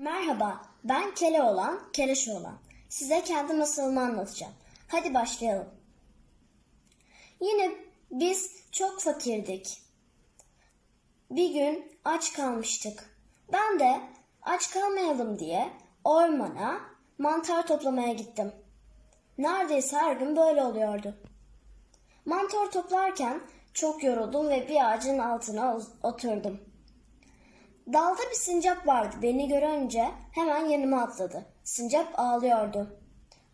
Merhaba, ben Keloğlan, Keleşoğlan. Size kendi masalımı anlatacağım. Hadi başlayalım. Yine biz çok fakirdik. Bir gün aç kalmıştık. Ben de aç kalmayalım diye ormana mantar toplamaya gittim. Neredeyse her gün böyle oluyordu. Mantar toplarken çok yoruldum ve bir ağacın altına oturdum. Dalda bir sincap vardı. Beni görünce hemen yanıma atladı. Sincap ağlıyordu.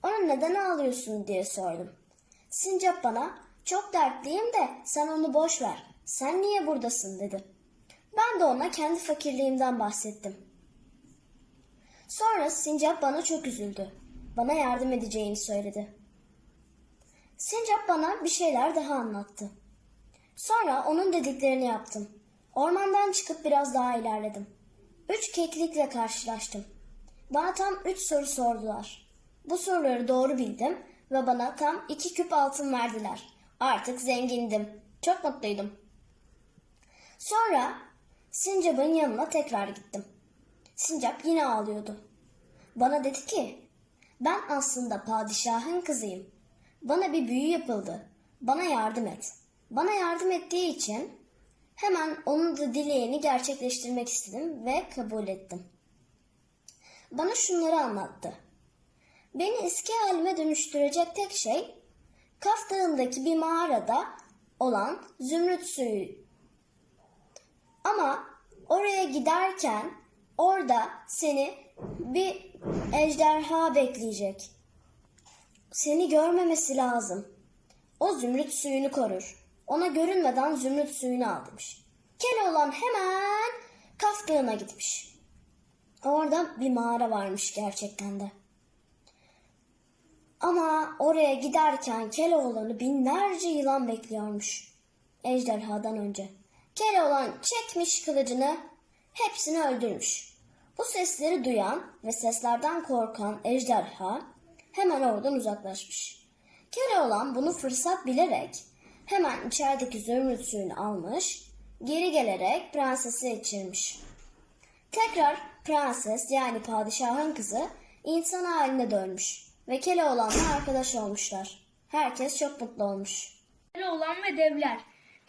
Ona neden ağlıyorsun diye sordum. Sincap bana çok dertliyim de sen onu boş ver. Sen niye buradasın dedi. Ben de ona kendi fakirliğimden bahsettim. Sonra sincap bana çok üzüldü. Bana yardım edeceğini söyledi. Sincap bana bir şeyler daha anlattı. Sonra onun dediklerini yaptım. Ormandan çıkıp biraz daha ilerledim. Üç keklikle karşılaştım. Bana tam üç soru sordular. Bu soruları doğru bildim ve bana tam iki küp altın verdiler. Artık zengindim. Çok mutluydum. Sonra Sincap'ın yanına tekrar gittim. Sincap yine ağlıyordu. Bana dedi ki, ben aslında padişahın kızıyım. Bana bir büyü yapıldı. Bana yardım et. Bana yardım ettiği için hemen onun da dileğini gerçekleştirmek istedim ve kabul ettim. Bana şunları anlattı. Beni eski halime dönüştürecek tek şey Kaf Dağı'ndaki bir mağarada olan zümrüt suyu. Ama oraya giderken orada seni bir ejderha bekleyecek. Seni görmemesi lazım. O zümrüt suyunu korur. Ona görünmeden zümrüt suyunu al demiş. Keloğlan hemen Kaf Dağı'na gitmiş. Orada bir mağara varmış gerçekten de. Ama oraya giderken Keloğlan'ı binlerce yılan bekliyormuş. Ejderhadan önce. Keloğlan çekmiş kılıcını, hepsini öldürmüş. Bu sesleri duyan ve seslerden korkan ejderha hemen oradan uzaklaşmış. Keloğlan bunu fırsat bilerek hemen içerideki zümrüt suyunu almış, geri gelerek prensesi içirmiş. Tekrar prenses yani padişahın kızı insan haline dönmüş ve Keloğlan'la arkadaş olmuşlar. Herkes çok mutlu olmuş. olan ve devler.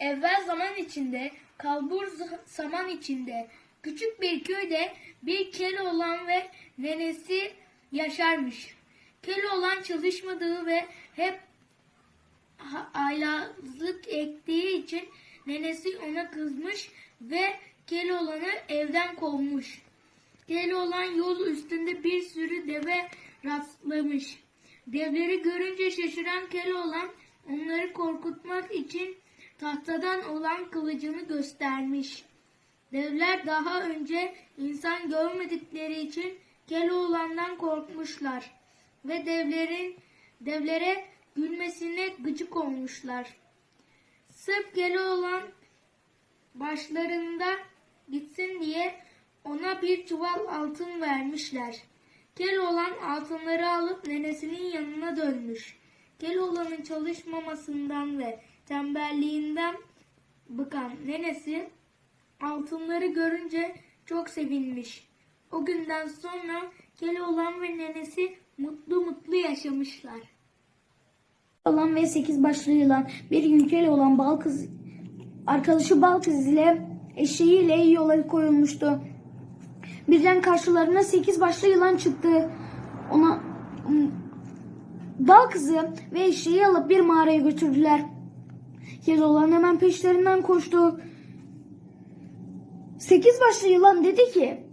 Evvel zaman içinde, kalbur zaman içinde, küçük bir köyde bir Keloğlan ve nenesi yaşarmış. Keloğlan çalışmadığı ve hep aylazlık ettiği için nenesi ona kızmış ve Keloğlan'ı evden kovmuş. Keloğlan yol üstünde bir sürü deve rastlamış. Devleri görünce şaşıran Keloğlan onları korkutmak için tahtadan olan kılıcını göstermiş. Devler daha önce insan görmedikleri için Keloğlan'dan korkmuşlar ve devlerin devlere gülmesine gıcık olmuşlar. Sırf Keloğlan başlarında gitsin diye ona bir çuval altın vermişler. Keloğlan altınları alıp nenesinin yanına dönmüş. Keloğlan'ın çalışmamasından ve tembelliğinden bıkan nenesi altınları görünce çok sevinmiş. O günden sonra Keloğlan ve nenesi mutlu mutlu yaşamışlar. Olan ve 8 başlı yılan bir gün olan bal kız arkadaşı bal kız ile eşeğiyle yola koyulmuştu. Birden karşılarına 8 başlı yılan çıktı. Ona bal kızı ve eşeği alıp bir mağaraya götürdüler. Keloğlan hemen peşlerinden koştu. 8 başlı yılan dedi ki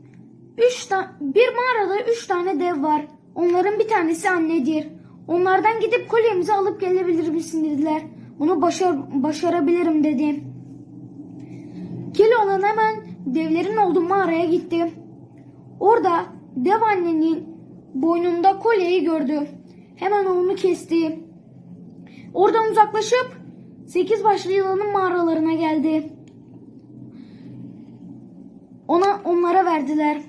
Üç ta- bir mağarada üç tane dev var. Onların bir tanesi annedir. Onlardan gidip kolyemizi alıp gelebilir misin dediler. Bunu başar başarabilirim dedi. Keloğlan hemen devlerin olduğu mağaraya gitti. Orada dev annenin boynunda kolyeyi gördü. Hemen onu kesti. Oradan uzaklaşıp sekiz başlı yılanın mağaralarına geldi. Ona onlara verdiler.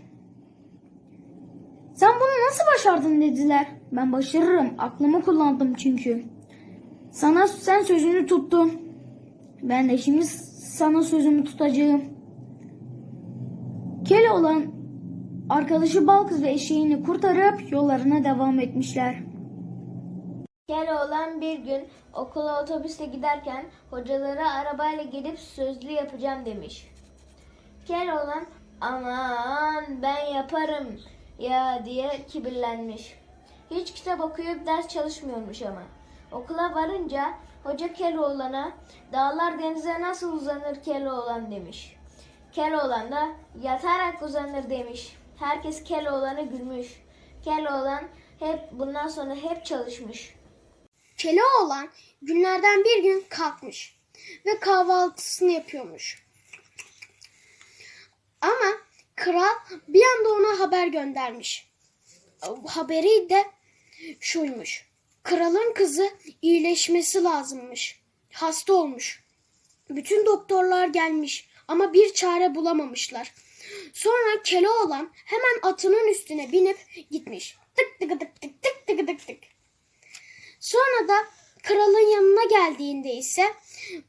Sen bunu nasıl başardın dediler. Ben başarırım. Aklımı kullandım çünkü. Sana sen sözünü tuttun. Ben de şimdi sana sözümü tutacağım. Keloğlan arkadaşı Balkız ve eşeğini kurtarıp yollarına devam etmişler. Keloğlan bir gün okula otobüste giderken hocalara arabayla gelip sözlü yapacağım demiş. Keloğlan aman ben yaparım ya diye kibirlenmiş. Hiç kitap okuyup ders çalışmıyormuş ama. Okula varınca hoca Keloğlan'a dağlar denize nasıl uzanır Keloğlan demiş. Keloğlan da yatarak uzanır demiş. Herkes Keloğlan'a gülmüş. Keloğlan hep bundan sonra hep çalışmış. Keloğlan günlerden bir gün kalkmış ve kahvaltısını yapıyormuş. Ama kral bir anda ona haber göndermiş. Haberi de şuymuş. Kralın kızı iyileşmesi lazımmış. Hasta olmuş. Bütün doktorlar gelmiş ama bir çare bulamamışlar. Sonra Keloğlan hemen atının üstüne binip gitmiş. Tık tık tık tık tık tık tık tık. Sonra da kralın yanına geldiğinde ise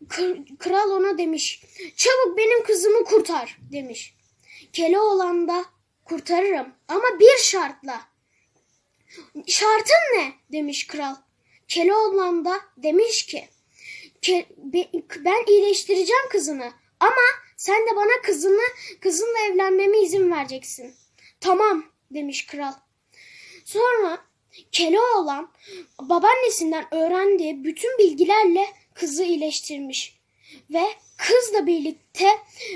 kr- kral ona demiş. Çabuk benim kızımı kurtar demiş. Keloğlan da kurtarırım ama bir şartla. Şartın ne demiş kral. Keloğlan da demiş ki "Ke- be- ben iyileştireceğim kızını ama sen de bana kızını kızınla evlenmeme izin vereceksin. Tamam demiş kral. Sonra Keloğlan babaannesinden öğrendiği bütün bilgilerle kızı iyileştirmiş. Ve kızla birlikte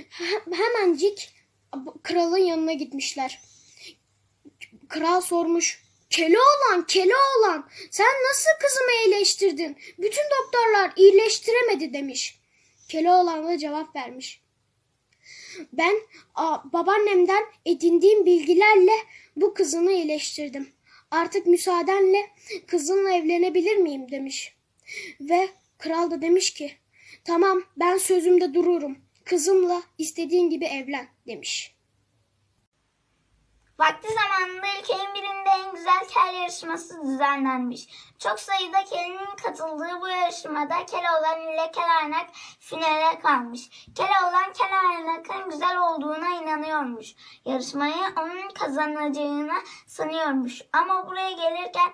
he- hemencik kralın yanına gitmişler. Kral sormuş. Keloğlan, Keloğlan sen nasıl kızımı iyileştirdin? Bütün doktorlar iyileştiremedi demiş. Keloğlan da cevap vermiş. Ben a, babaannemden edindiğim bilgilerle bu kızını iyileştirdim. Artık müsaadenle kızınla evlenebilir miyim demiş. Ve kral da demiş ki tamam ben sözümde dururum. Kızımla istediğin gibi evlen demiş. Vakti zamanında ülkenin birinde en güzel kel yarışması düzenlenmiş. Çok sayıda kelin katıldığı bu yarışmada Keloğlan ile Kelaynak finale kalmış. Keloğlan Kelaynak'ın güzel olduğuna inanıyormuş. Yarışmayı onun kazanacağına sanıyormuş. Ama buraya gelirken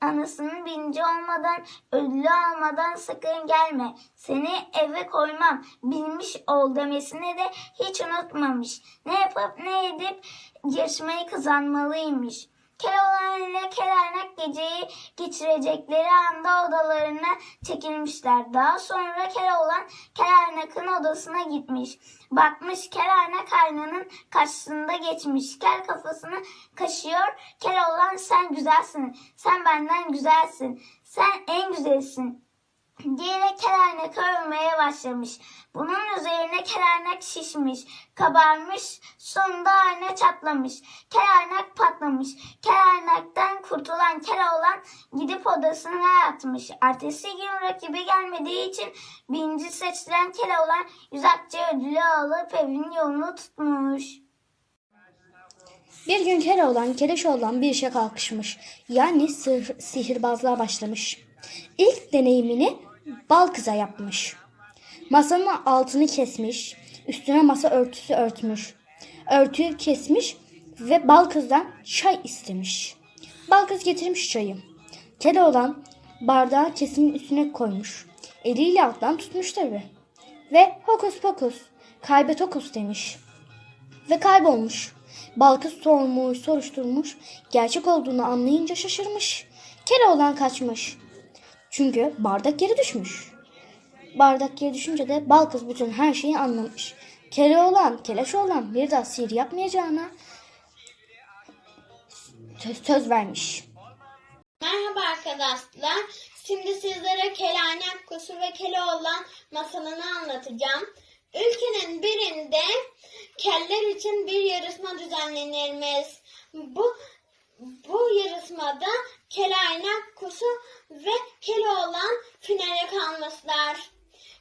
anasının birinci olmadan, ödülü almadan sakın gelme. Seni eve koymam, bilmiş ol demesini de hiç unutmamış. Ne yapıp ne edip yarışmayı kazanmalıymış. Keloğlan ile Kelaynak geceyi geçirecekleri anda odalarına çekilmişler. Daha sonra Keloğlan Kelaynak'ın odasına gitmiş. Bakmış Kelaynak aynanın karşısında geçmiş. Kel kafasını kaşıyor. Keloğlan sen güzelsin. Sen benden güzelsin. Sen en güzelsin diyerek Kelaynak'ı övmeye başlamış. Bunun üzerine Kelaynak şişmiş, kabarmış, sonunda ayna çatlamış. Kelaynak patlamış. Kelaynak'tan kurtulan Keloğlan gidip odasına yatmış. Ertesi gün rakibi gelmediği için birinci seçilen Keloğlan yüzakçı ödülü alıp evin yolunu tutmuş. Bir gün Keloğlan Keleşoğlan bir işe kalkışmış. Yani sihirbazlığa başlamış. İlk deneyimini bal kıza yapmış. Masanın altını kesmiş. Üstüne masa örtüsü örtmüş. Örtüyü kesmiş ve bal kızdan çay istemiş. Bal kız getirmiş çayı. Keloğlan bardağı kesimin üstüne koymuş. Eliyle alttan tutmuş tabi. Ve hokus pokus kaybet hokus demiş ve kaybolmuş. Balkız sormuş, soruşturmuş. Gerçek olduğunu anlayınca şaşırmış. Keloğlan kaçmış. Çünkü bardak yere düşmüş. Bardak yere düşünce de Balkız bütün her şeyi anlamış. Keloğlan, Keleşoğlan bir daha sihir yapmayacağına söz, söz vermiş. Merhaba arkadaşlar. Şimdi sizlere Kelaynak Kuşu ve Keloğlan masalını anlatacağım. Ülkenin birinde keller için bir yarışma düzenlenirmiş. Bu bu yarışmada Kelaynak Kuşu ve Keloğlan finale kalmışlar.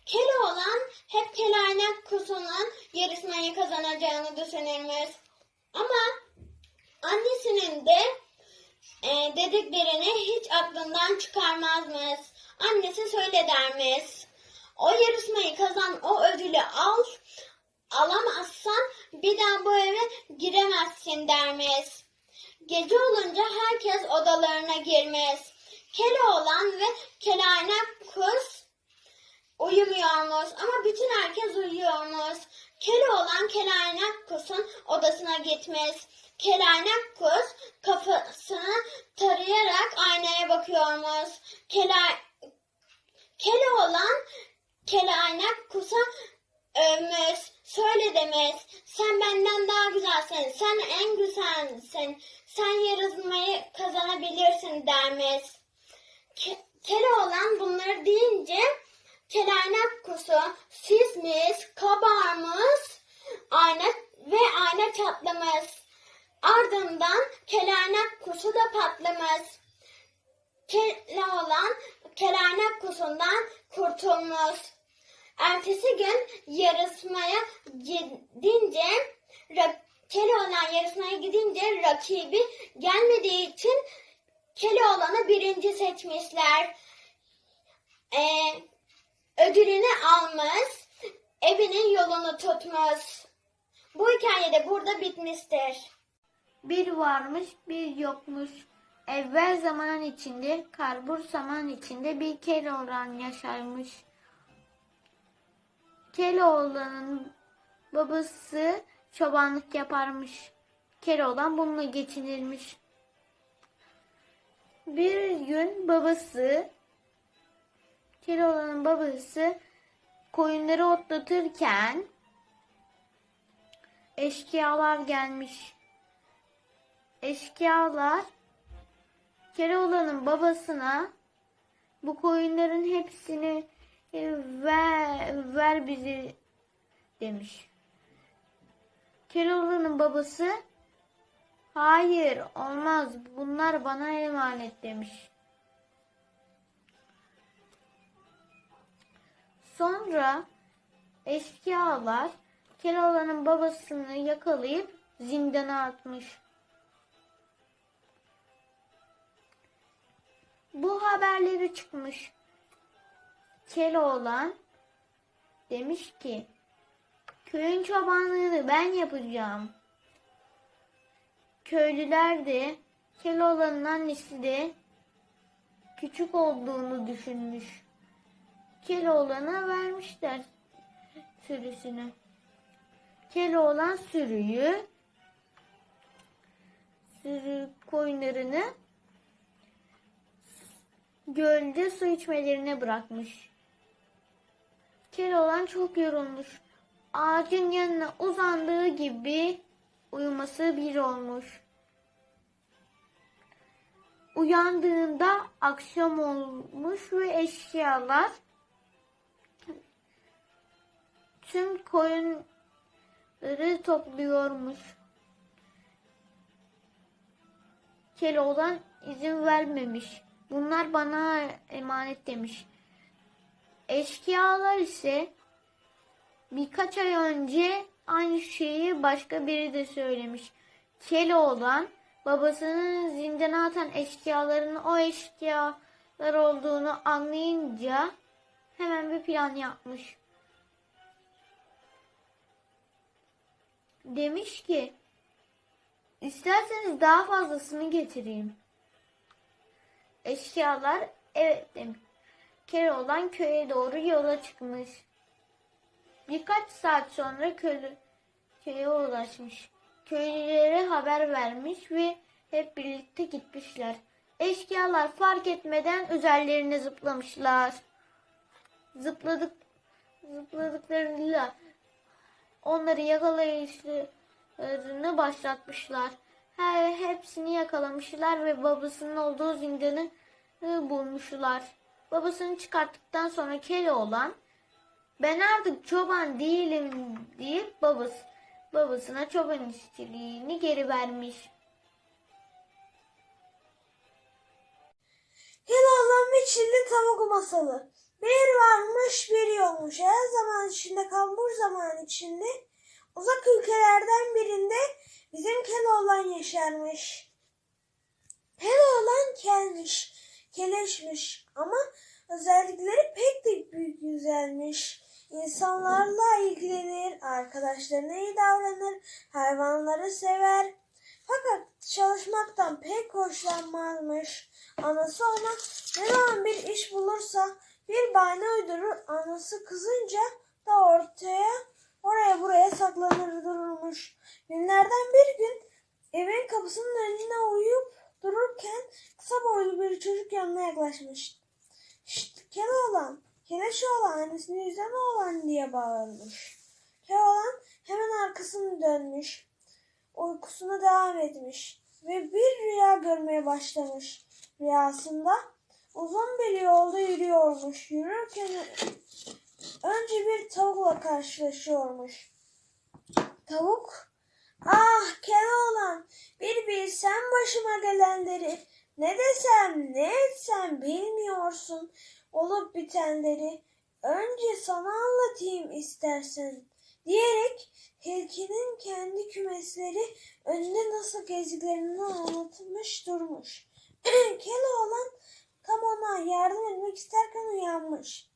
Keloğlan hep Kelaynak Kuşu'nun yarışmayı kazanacağını düşünürmüş. Ama annesinin de e, dediklerini hiç aklından çıkarmazmış. Annesi şöyle dermiş. O yarışmayı kazan, o ödülü al. Alamazsan bir daha bu eve giremezsin dermiş. Gece olunca herkes odalarına girmiş. Keloğlan ve Kelaynak kız uyumuyormuş ama bütün herkes uyuyormuş. Keloğlan Kelaynak kızın odasına gitmiş. Kelaynak kız kafasını tarayarak aynaya bakıyormuş. Kelay Keloğlan Kelaynak kusa övmüş. Şöyle demiş. Sen benden daha güzelsin. Sen en güzelsin. Sen yarışmayı kazanabilirsin dermiş. Ke- Keloğlan bunları deyince Kelaynak kusu sismiş, kabarmış ayna ve ayna çatlamış. Ardından Kelaynak kusu da patlamış. Keloğlan Kelaynak kusundan kurtulmuş. Ertesi gün yarışmaya gidince ra- Keloğlan yarışmaya gidince rakibi gelmediği için Keloğlan'ı birinci seçmişler. Ee, ödülünü almış, evinin yolunu tutmuş. Bu hikaye de burada bitmiştir. Bir varmış bir yokmuş. Evvel zaman içinde, karbur zaman içinde bir Keloğlan yaşarmış. Keloğlan'ın babası çobanlık yaparmış. Keloğlan bununla geçinirmiş. Bir gün babası, Keloğlan'ın babası koyunları otlatırken eşkıyalar gelmiş. Eşkıyalar Keloğlan'ın babasına bu koyunların hepsini e, ver, ver bizi demiş. Keloğlan'ın babası hayır olmaz bunlar bana emanet demiş. Sonra eşkıyalar Keloğlan'ın babasını yakalayıp zindana atmış. Bu haberleri çıkmış. Keloğlan demiş ki köyün çobanlığını ben yapacağım. Köylüler de Keloğlan'ın annesi de küçük olduğunu düşünmüş. Keloğlan'a vermişler sürüsünü. Keloğlan sürüyü sürü koyunlarını gölde su içmelerine bırakmış. Keloğlan çok yorulmuş. Ağacın yanına uzandığı gibi uyuması bir olmuş. Uyandığında akşam olmuş ve eşyalar tüm koyunları topluyormuş. Keloğlan izin vermemiş. Bunlar bana emanet demiş. Eşkıyalar ise birkaç ay önce aynı şeyi başka biri de söylemiş. Keloğlan babasının zindana atan eşkıyaların o eşkıyalar olduğunu anlayınca hemen bir plan yapmış. Demiş ki isterseniz daha fazlasını getireyim. Eşkıyalar evet demiş. Keloğlan köye doğru yola çıkmış. Birkaç saat sonra köylü, köye ulaşmış. Köylülere haber vermiş ve hep birlikte gitmişler. Eşkıyalar fark etmeden üzerlerine zıplamışlar. Zıpladık, zıpladıklarıyla onları yakalayışlarını başlatmışlar. Her hepsini yakalamışlar ve babasının olduğu zindanı e, bulmuşlar. Babasını çıkarttıktan sonra Keloğlan ben artık çoban değilim deyip babası, babasına çoban işçiliğini geri vermiş. Keloğlan ve Çilli Tavuk Masalı Bir varmış bir yokmuş. Her zaman içinde kambur zaman içinde uzak ülkelerden birinde bizim Keloğlan yaşarmış. Keloğlan kelmiş, keleşmiş ama özellikleri pek de büyük güzelmiş. İnsanlarla ilgilenir, arkadaşlarına iyi davranır, hayvanları sever. Fakat çalışmaktan pek hoşlanmazmış. Anası ona ne zaman bir iş bulursa bir bahane uydurur. Anası kızınca da ortaya oraya buraya saklanır dururmuş. Günlerden bir gün evin kapısının önüne uyuyup dururken kısa boylu bir çocuk yanına yaklaşmış. Şşt Keloğlan, Keleşoğlan annesini yüzden oğlan diye bağırmış. Keloğlan hemen arkasını dönmüş. Uykusuna devam etmiş ve bir rüya görmeye başlamış. Rüyasında uzun bir yolda yürüyormuş. Yürürken önce bir tavukla karşılaşıyormuş. Tavuk, ah Keloğlan bir bilsen başıma gelenleri. Ne desem ne etsem bilmiyorsun olup bitenleri. Önce sana anlatayım istersen diyerek tilkinin kendi kümesleri önünde nasıl gezdiklerini anlatmış durmuş. Keloğlan tam ona yardım etmek isterken uyanmış.